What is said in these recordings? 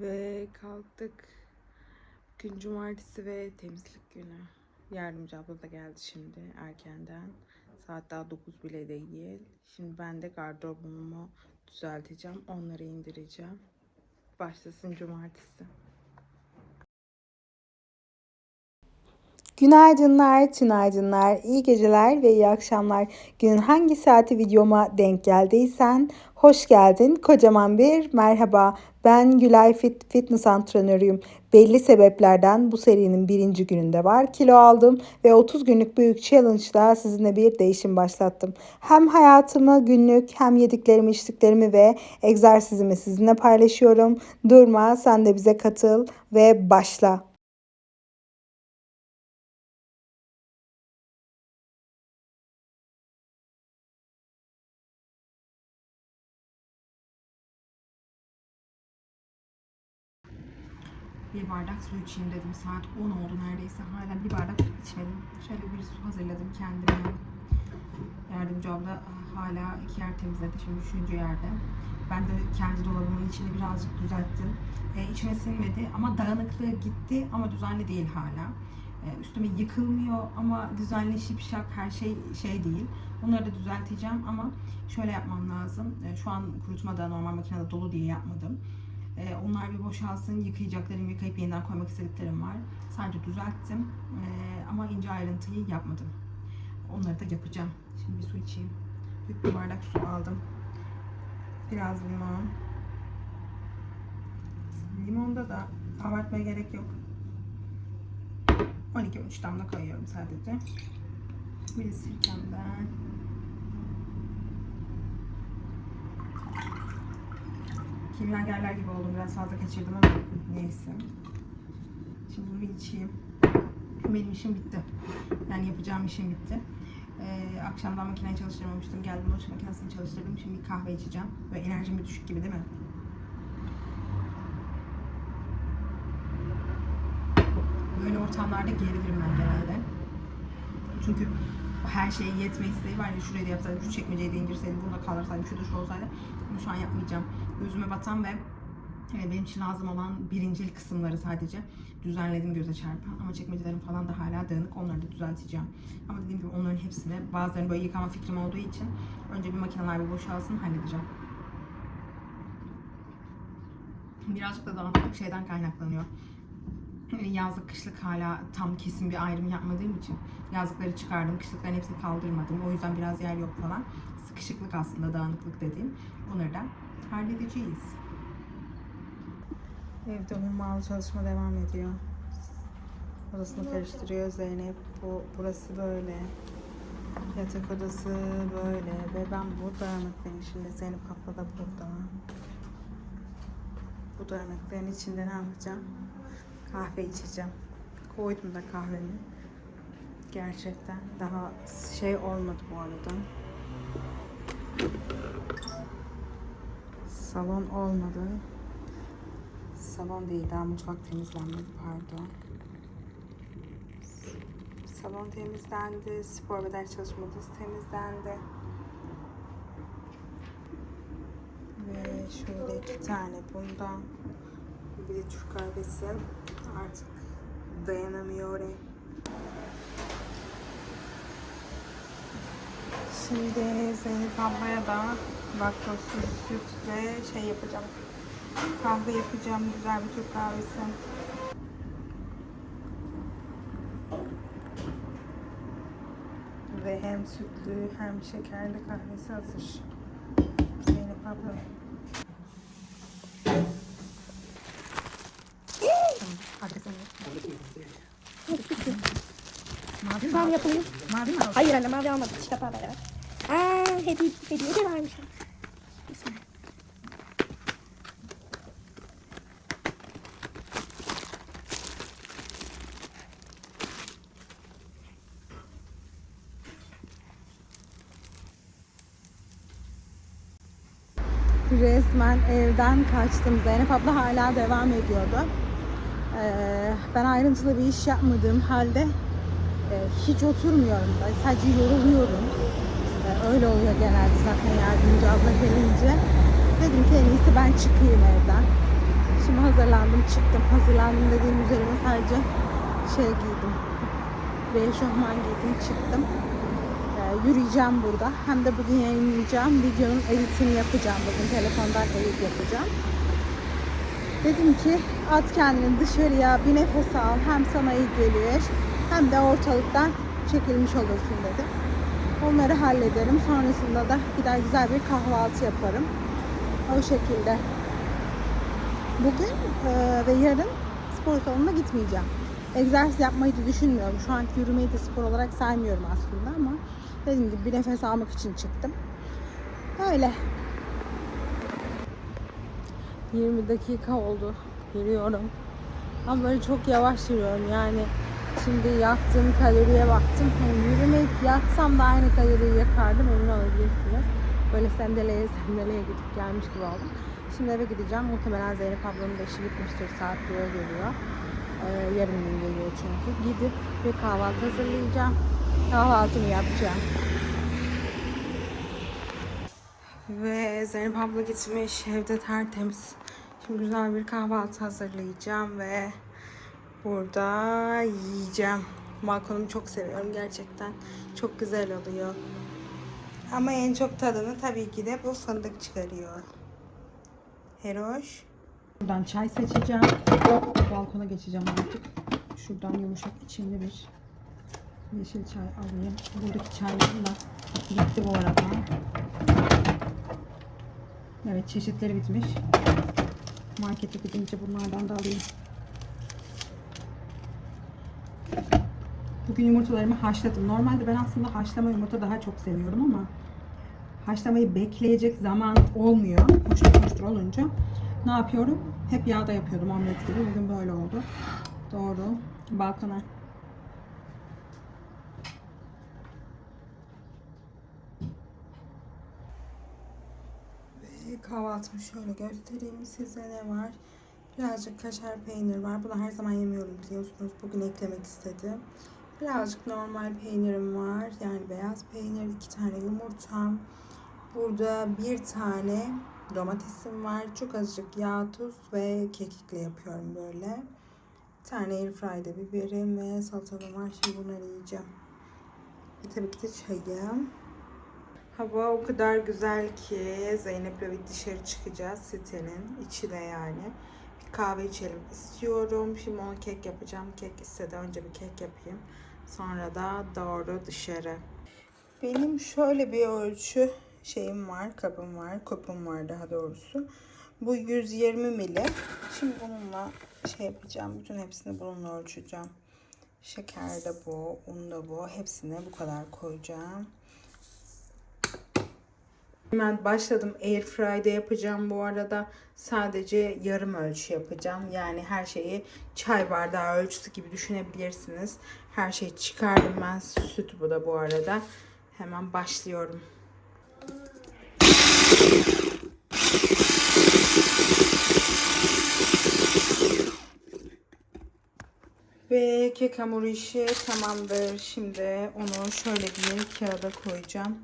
Ve kalktık. Gün cumartesi ve temizlik günü. Yardımcı abla da geldi şimdi erkenden. Saat daha 9 bile değil. Şimdi ben de gardırobumu düzelteceğim. Onları indireceğim. Başlasın cumartesi. Günaydınlar, tünaydınlar, iyi geceler ve iyi akşamlar. Günün hangi saati videoma denk geldiysen hoş geldin. Kocaman bir merhaba. Ben Gülay Fit Fitness antrenörüyüm. Belli sebeplerden bu serinin birinci gününde var. Kilo aldım ve 30 günlük büyük challenge'da sizinle bir değişim başlattım. Hem hayatımı günlük hem yediklerimi içtiklerimi ve egzersizimi sizinle paylaşıyorum. Durma sen de bize katıl ve başla. Bir bardak su içeyim dedim. Saat 10 oldu neredeyse. Hala bir bardak su içmedim. Şöyle bir su hazırladım kendime. Yardımcı abla hala iki yer temizledi. Şimdi üçüncü yerde. Ben de kendi dolabımın içini birazcık düzelttim. E, içime sinmedi ama dağınıklığı gitti ama düzenli değil hala. E, üstüme yıkılmıyor ama düzenli şipşak her şey şey değil. Onları da düzelteceğim ama şöyle yapmam lazım. E, şu an kurutma da normal makinede dolu diye yapmadım. Ee, onlar bir boşalsın. Yıkayacaklarım, yıkayıp yeniden koymak istediklerim var. Sadece düzelttim. Ee, ama ince ayrıntıyı yapmadım. Onları da yapacağım. Şimdi bir su içeyim. Büyük bir bardak su aldım. Biraz limon. Limonda da abartmaya gerek yok. 12-13 damla koyuyorum sadece. Bir de sirkemden. Kimyagerler gibi oldum. Biraz fazla kaçırdım ama neyse. Şimdi bunu bir içeyim. Benim işim bitti. Yani yapacağım işim bitti. Ee, akşamdan makineyi çalıştırmamıştım. Geldim bulaşık makinesini çalıştırdım. Şimdi kahve içeceğim. Ve enerjim bir düşük gibi değil mi? Böyle ortamlarda gerilirim ben genelde. Çünkü her şeye yetme isteği var ya şurayı da yapsaydım, şu çekmeceyi de indirseydim, burada kalırsaydım, şu da şu olsaydı. Bunu şu an yapmayacağım. Gözüme batan ve e, benim için lazım olan birincil kısımları sadece düzenledim göze çarpan. Ama çekmecelerim falan da hala dağınık. Onları da düzelteceğim. Ama dediğim gibi onların hepsini bazılarını böyle yıkama fikrim olduğu için önce bir makineler bir boşalsın halledeceğim. Birazcık da dağınıklık şeyden kaynaklanıyor. Yani yazlık kışlık hala tam kesin bir ayrım yapmadığım için yazlıkları çıkardım, kışlıkların hepsini kaldırmadım. O yüzden biraz yer yok falan. Sıkışıklık aslında dağınıklık dediğim. Bunları da halledeceğiz. Evde hummalı çalışma devam ediyor. Odasını karıştırıyor Zeynep. Bu burası böyle. Yatak odası böyle ve ben bu dağınıklığın içinde Zeynep abla da burada. Bu dağınıklığın içinde ne yapacağım? Kahve içeceğim. Koydum da kahvemi. Gerçekten daha şey olmadı bu arada. Salon olmadı. Salon değil daha mutfak temizlenmedi pardon. Salon temizlendi. Spor ve ders çalışma odası temizlendi. Ve şöyle iki tane bundan. Bir de Türk kahvesi. Artık dayanamıyor. Şimdi Zeynep ablaya da laktozsuz sütle şey yapacağım. Kahve yapacağım. Güzel bir Türk kahvesi. Ve hem sütlü hem şekerli kahvesi hazır. Zeynep abla. Arkasını. Mavi Mavi yapayım. Mavi mi aldın? Hayır anne mavi almadım. Kitap. Aa hediye, hediye de. Bismillah. Resmen evden kaçtım. Zeynep abla hala devam ediyordu. Ee, ben ayrıntılı bir iş yapmadığım halde e, hiç oturmuyorum da. Sadece yoruluyorum. Öyle oluyor genelde zaten yardımcı abla gelince. Dedim ki en iyisi ben çıkayım evden. Şimdi hazırlandım çıktım. Hazırlandım dediğim üzerine sadece şey giydim. Bir eşofman giydim çıktım. Ee, yürüyeceğim burada. Hem de bugün yayınlayacağım. Videonun editini yapacağım. Bugün telefondan edit yapacağım. Dedim ki at kendini dışarıya bir nefes al. Hem sana iyi gelir hem de ortalıktan çekilmiş olursun dedim. Onları hallederim. Sonrasında da gider güzel bir kahvaltı yaparım. O şekilde. Bugün e, ve yarın spor salonuna gitmeyeceğim. Egzersiz yapmayı da düşünmüyorum. Şu an yürümeyi de spor olarak saymıyorum aslında ama dediğim gibi bir nefes almak için çıktım. Öyle. 20 dakika oldu. Yürüyorum. Ama böyle çok yavaş yürüyorum. Yani şimdi yaktığım kaloriye baktım. Hani yürümeyip yatsam da aynı kaloriyi yakardım emin olabilirsiniz. Böyle sendeleye sendeleye gidip gelmiş gibi oldum. Şimdi eve gideceğim. Muhtemelen Zeynep ablamın da işi bitmiştir. Saat 1'e geliyor. Ee, yarın gün geliyor çünkü. Gidip bir kahvaltı hazırlayacağım. Kahvaltımı yapacağım. Ve Zeynep abla gitmiş. Evde tertemiz. Şimdi güzel bir kahvaltı hazırlayacağım ve burada yiyeceğim. Balkonumu çok seviyorum gerçekten. Çok güzel oluyor. Ama en çok tadını tabii ki de bu fındık çıkarıyor. Heroş. Buradan çay seçeceğim. Balkona geçeceğim artık. Şuradan yumuşak içimli bir yeşil çay alayım. Buradaki çaylarım bitti bu arada. Evet çeşitleri bitmiş. Markete gidince bunlardan da alayım. Bugün yumurtalarımı haşladım. Normalde ben aslında haşlama yumurta daha çok seviyorum ama haşlamayı bekleyecek zaman olmuyor. Koştur koştur olunca ne yapıyorum? Hep yağda yapıyordum omlet gibi. Bugün böyle oldu. Doğru. Balkona. Ve kahvaltımı şöyle göstereyim size ne var. Birazcık kaşar peynir var. Bunu her zaman yemiyorum biliyorsunuz. Bugün eklemek istedim. Birazcık normal peynirim var. Yani beyaz peynir, iki tane yumurtam. Burada bir tane domatesim var. Çok azıcık yağ, tuz ve kekikle yapıyorum böyle. Bir tane airfryde biberim ve salatalığım var. Şimdi bunları yiyeceğim. Ve tabii ki de çayım. Hava o kadar güzel ki Zeynep'le bir dışarı çıkacağız sitenin içi de yani. Bir kahve içelim istiyorum. Şimdi ona kek yapacağım. Kek istedi. Önce bir kek yapayım. Sonra da doğru dışarı. Benim şöyle bir ölçü şeyim var, kabım var, kupum var daha doğrusu. Bu 120 milim. Şimdi bununla şey yapacağım. Bütün hepsini bununla ölçeceğim. Şeker de bu, un da bu. Hepsine bu kadar koyacağım. Hemen başladım. Airfry'de yapacağım bu arada. Sadece yarım ölçü yapacağım. Yani her şeyi çay bardağı ölçüsü gibi düşünebilirsiniz. Her şeyi çıkardım ben. Süt bu da bu arada. Hemen başlıyorum. Ve kek hamuru işi tamamdır. Şimdi onu şöyle bir kağıda koyacağım.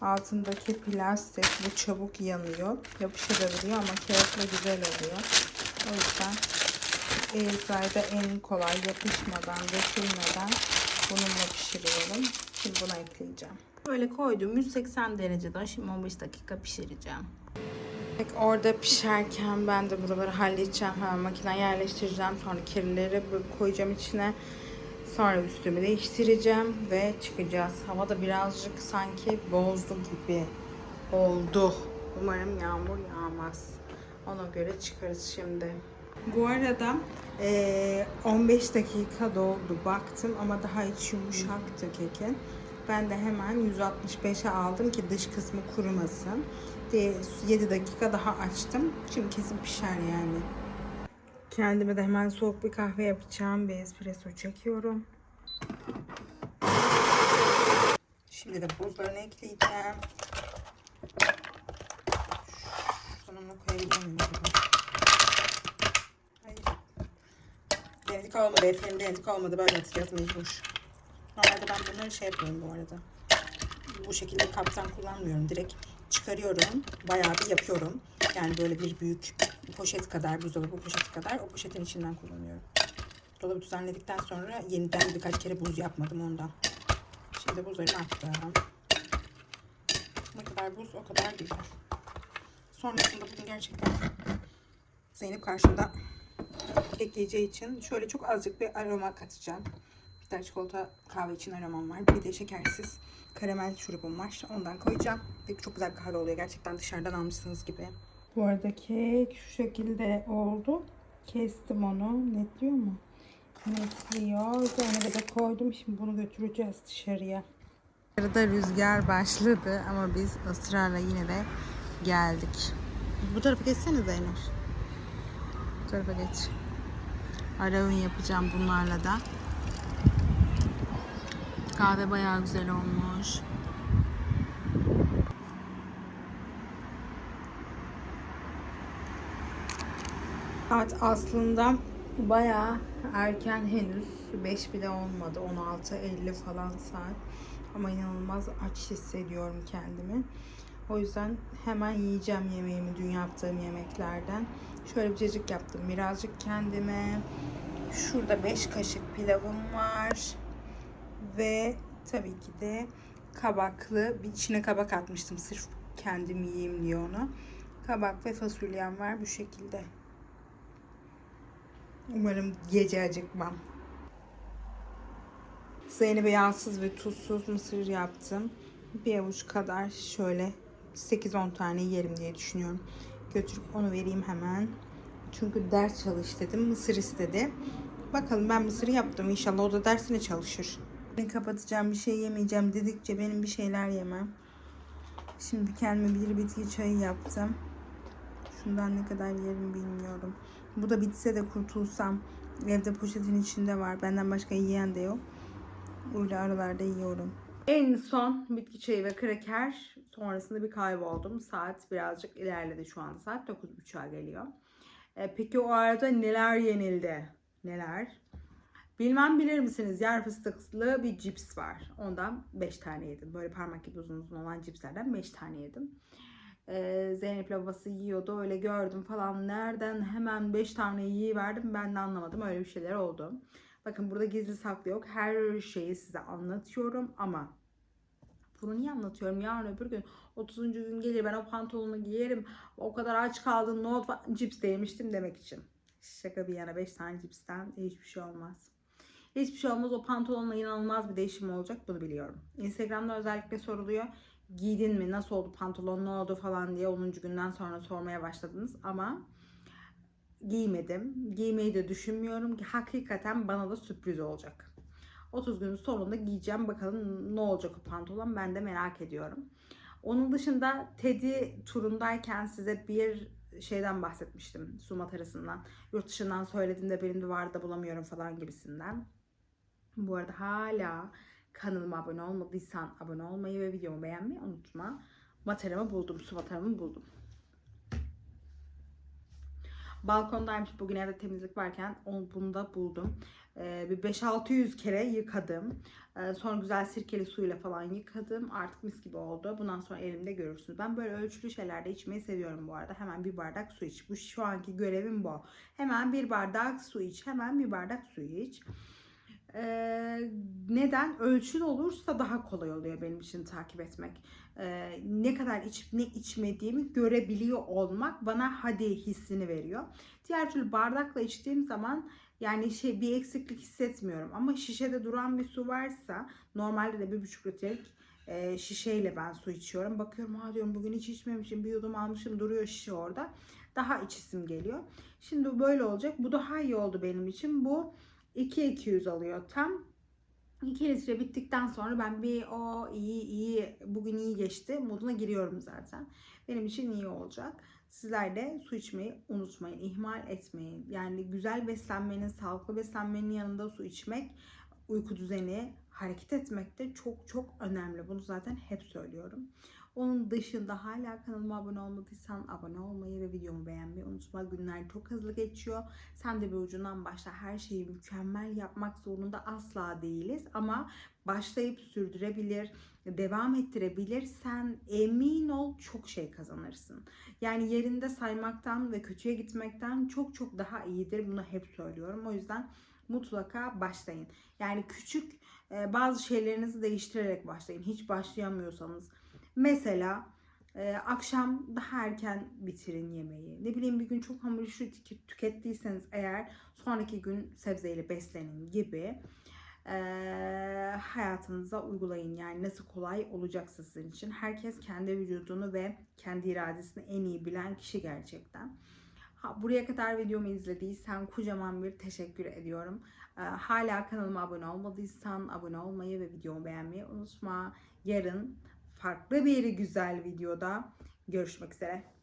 Altındaki plastik bu çabuk yanıyor. Yapışabiliyor ama kağıtla güzel oluyor. O yüzden airfryer'da en kolay yapışmadan, dökülmeden bununla pişiriyorum. Şimdi buna ekleyeceğim. Böyle koydum 180 derecede. Şimdi 15 dakika pişireceğim. Orada pişerken ben de buraları halledeceğim. Hemen makineye yerleştireceğim. Sonra kirlileri böyle koyacağım içine. Sonra üstümü değiştireceğim ve çıkacağız. Hava da birazcık sanki bozdu gibi oldu. Umarım yağmur yağmaz. Ona göre çıkarız şimdi. Bu arada eee, 15 dakika doldu baktım ama daha hiç yumuşaktı kekin. Ben de hemen 165'e aldım ki dış kısmı kurumasın. Diye 7 dakika daha açtım. Şimdi kesin pişer yani. Kendime de hemen soğuk bir kahve yapacağım. Bir espresso çekiyorum. Şimdi de buzlarını ekleyeceğim. Sonuna koyabilir acaba? Hayır. Denedik olmadı. Efendim denedik olmadı. Böyle atacağız mecbur. Normalde ben bunları şey yapıyorum bu arada. Bu şekilde kaptan kullanmıyorum. Direkt çıkarıyorum. Bayağı bir yapıyorum. Yani böyle bir büyük poşet kadar, buzdolabı poşeti kadar o poşetin içinden kullanıyorum. Dolabı düzenledikten sonra yeniden birkaç kere buz yapmadım ondan. Şimdi buzlarını attım. Ne kadar buz o kadar güzel. Sonrasında bugün gerçekten Zeynep karşımda bekleyeceği için şöyle çok azıcık bir aroma katacağım. Bir tane çikolata kahve için aromam var. Bir de şekersiz karamel şurubum var. Ondan koyacağım. Ve çok güzel bir kahve oluyor. Gerçekten dışarıdan almışsınız gibi. Bu arada kek şu şekilde oldu. Kestim onu. Netliyor mu? Netliyor. Üzerine de koydum. Şimdi bunu götüreceğiz dışarıya. Dışarıda rüzgar başladı ama biz ısrarla yine de geldik. Bu tarafa geçsene Zeynep. Bu tarafa geç. Ara öğün yapacağım bunlarla da. Kahve bayağı güzel olmuş. Saat aslında bayağı erken henüz. 5 bile olmadı. 16.50 falan saat. Ama inanılmaz aç hissediyorum kendimi. O yüzden hemen yiyeceğim yemeğimi dün yaptığım yemeklerden. Şöyle bir cacık yaptım. Birazcık kendime. Şurada 5 kaşık pilavım var. Ve tabii ki de kabaklı bir içine kabak atmıştım. Sırf kendim yiyeyim diye onu. Kabak ve fasulyem var bu şekilde. Umarım gece acıkmam. Zeynep'e yağsız ve tuzsuz mısır yaptım. Bir avuç kadar şöyle 8-10 tane yerim diye düşünüyorum. Götürüp onu vereyim hemen. Çünkü ders çalış dedim. Mısır istedi. Bakalım ben mısır yaptım. İnşallah o da dersine çalışır. Ben kapatacağım bir şey yemeyeceğim dedikçe benim bir şeyler yemem. Şimdi kendime bir bitki çayı yaptım. Şundan ne kadar yerim bilmiyorum. Bu da bitse de kurtulsam. Evde poşetin içinde var. Benden başka yiyen de yok. Öyle aralarda yiyorum. En son bitki çayı ve kraker. Sonrasında bir kayboldum. Saat birazcık ilerledi şu anda. Saat 9.30'a geliyor. E, peki o arada neler yenildi? Neler? Bilmem bilir misiniz? Yer fıstıklı bir cips var. Ondan 5 tane yedim. Böyle parmak gibi uzun uzun olan cipslerden 5 tane yedim. Ee, Zeynep'le babası yiyordu. Öyle gördüm falan. Nereden hemen 5 tane yiyiverdim ben de anlamadım. Öyle bir şeyler oldu. Bakın burada gizli saklı yok. Her şeyi size anlatıyorum ama bunu niye anlatıyorum? Yarın öbür gün 30. gün gelir ben o pantolonu giyerim. O kadar aç kaldın not cips de yemiştim demek için. Şaka bir yana 5 tane cipsten hiçbir şey olmaz. Hiçbir şey olmaz. O pantolonla inanılmaz bir değişim olacak. Bunu biliyorum. Instagram'da özellikle soruluyor. Giydin mi? Nasıl oldu pantolon? Ne oldu falan diye 10. günden sonra sormaya başladınız. Ama giymedim. Giymeyi de düşünmüyorum ki hakikaten bana da sürpriz olacak. 30 günün sonunda giyeceğim. Bakalım ne olacak o pantolon ben de merak ediyorum. Onun dışında Teddy turundayken size bir şeyden bahsetmiştim. Su matarasından. Yurt dışından söylediğimde benim de vardı bulamıyorum falan gibisinden. Bu arada hala kanalıma abone olmadıysan abone olmayı ve videomu beğenmeyi unutma. Materamı buldum, su mataramı buldum. Balkondaymış bugün evde temizlik varken onu bunu da buldum. Ee, bir 5-600 kere yıkadım. Ee, sonra güzel sirkeli suyla falan yıkadım. Artık mis gibi oldu. Bundan sonra elimde görürsünüz. Ben böyle ölçülü şeylerde içmeyi seviyorum bu arada. Hemen bir bardak su iç. Bu şu anki görevim bu. Hemen bir bardak su iç. Hemen bir bardak su iç. Ee, neden? Ölçülü olursa daha kolay oluyor benim için takip etmek. Ee, ne kadar içip ne içmediğimi görebiliyor olmak bana hadi hissini veriyor. Diğer türlü bardakla içtiğim zaman yani şey bir eksiklik hissetmiyorum. Ama şişede duran bir su varsa normalde de bir buçuk litrelik e, şişeyle ben su içiyorum. Bakıyorum ha diyorum bugün hiç içmemişim bir yudum almışım duruyor şişe orada. Daha içisim geliyor. Şimdi böyle olacak. Bu daha iyi oldu benim için. Bu 2-200 alıyor tam. 2 litre bittikten sonra ben bir o iyi iyi bugün iyi geçti moduna giriyorum zaten. Benim için iyi olacak. Sizler de su içmeyi unutmayın, ihmal etmeyin. Yani güzel beslenmenin, sağlıklı beslenmenin yanında su içmek, uyku düzeni, hareket etmek de çok çok önemli. Bunu zaten hep söylüyorum. Onun dışında hala kanalıma abone olmadıysan abone olmayı ve videomu beğenmeyi unutma. Günler çok hızlı geçiyor. Sen de bir ucundan başla. Her şeyi mükemmel yapmak zorunda asla değiliz. Ama başlayıp sürdürebilir, devam ettirebilirsen emin ol çok şey kazanırsın. Yani yerinde saymaktan ve kötüye gitmekten çok çok daha iyidir. Bunu hep söylüyorum. O yüzden mutlaka başlayın. Yani küçük bazı şeylerinizi değiştirerek başlayın. Hiç başlayamıyorsanız. Mesela e, akşam daha erken bitirin yemeği. Ne bileyim bir gün çok hamur işi tük- tükettiyseniz eğer sonraki gün sebzeyle beslenin gibi e, hayatınıza uygulayın. Yani nasıl kolay olacaksa sizin için. Herkes kendi vücudunu ve kendi iradesini en iyi bilen kişi gerçekten. Ha, buraya kadar videomu izlediysen kocaman bir teşekkür ediyorum. Ee, hala kanalıma abone olmadıysan abone olmayı ve videomu beğenmeyi unutma. Yarın farklı bir güzel videoda görüşmek üzere.